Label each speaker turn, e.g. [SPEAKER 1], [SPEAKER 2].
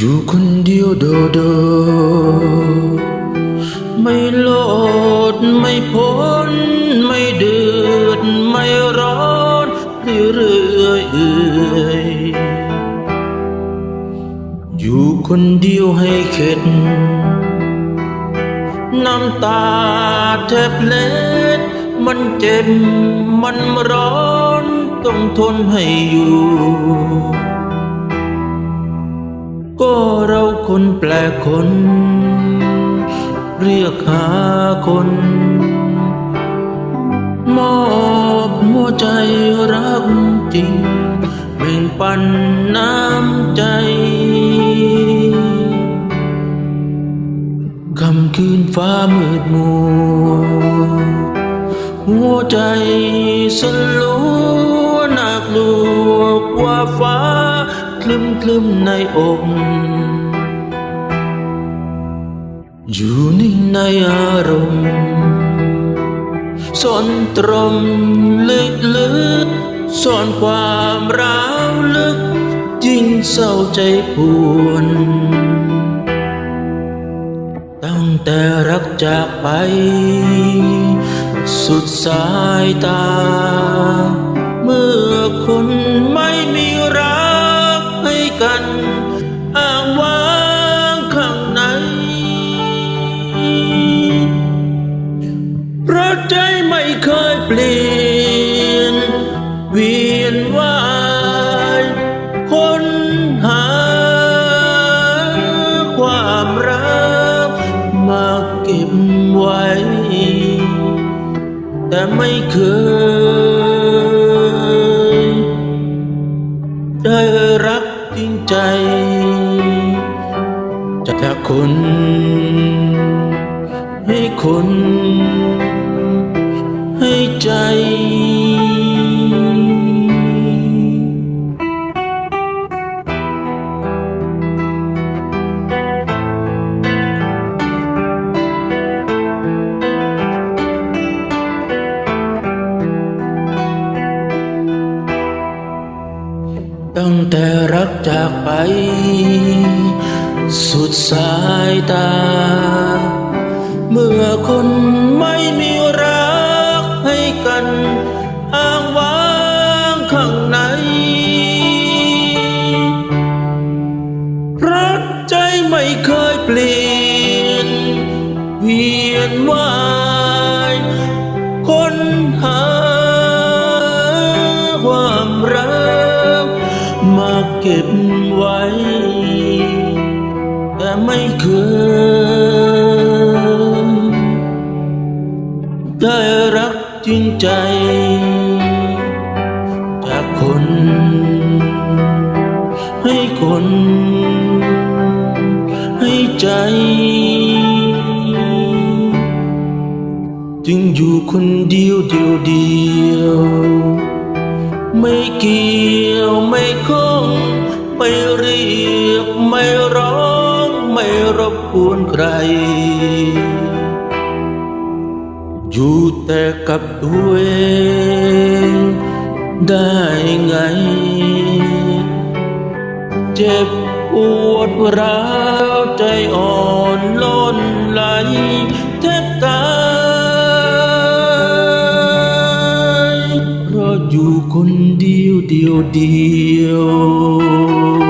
[SPEAKER 1] อยู่คนเดียวโดโด ไม่โลดไม่พ้น ไม่เดือด ไม่ร้อนเรื่อยๆเอื่อยอยู่คนเดียวให้เข็ด น้ำตาแทบเล็ด มันเจ็บ มันร้อน ต้องทนให้อยู่ เราคนแปลกคน เรียกหาคน มอบหัวใจรักจริงแบ่งปันน้ำใจคำคืนฟ้ามืดมัวหัวใจสลัว คลึมคลึมๆในอกอยู่นิ่งในอารมณ์ซอนตรมลึกลึกๆซ่อนความร้าวลึก ยิ่งเศร้าใจปวนตั้งแต่รักจากไป สุดสายตา เมื่อคน เปลี่ยนเวียนว่ายค้นหาความรักมาเก็บไว้ แต่ไม่เคย ได้รักจริงใจ จากคนให้คน ให้ใจตั้งแต่รักจากไป สุดสายตา เมื่อคน ก็บไว้ แต่ไม่เคยได้รักจริงใจ จากคน ให้คน ให้ใจ จึงอยู่คนเดียวเดียวเดียว ไม่เกี่ยวไม่คง ไม่เรียกไม่ร้อง ไม่รบกวนใคร อยู่แต่กับตัวเองได้ไง เจ็บปวดร้าว อยู่คนเดียวเดียวเดียว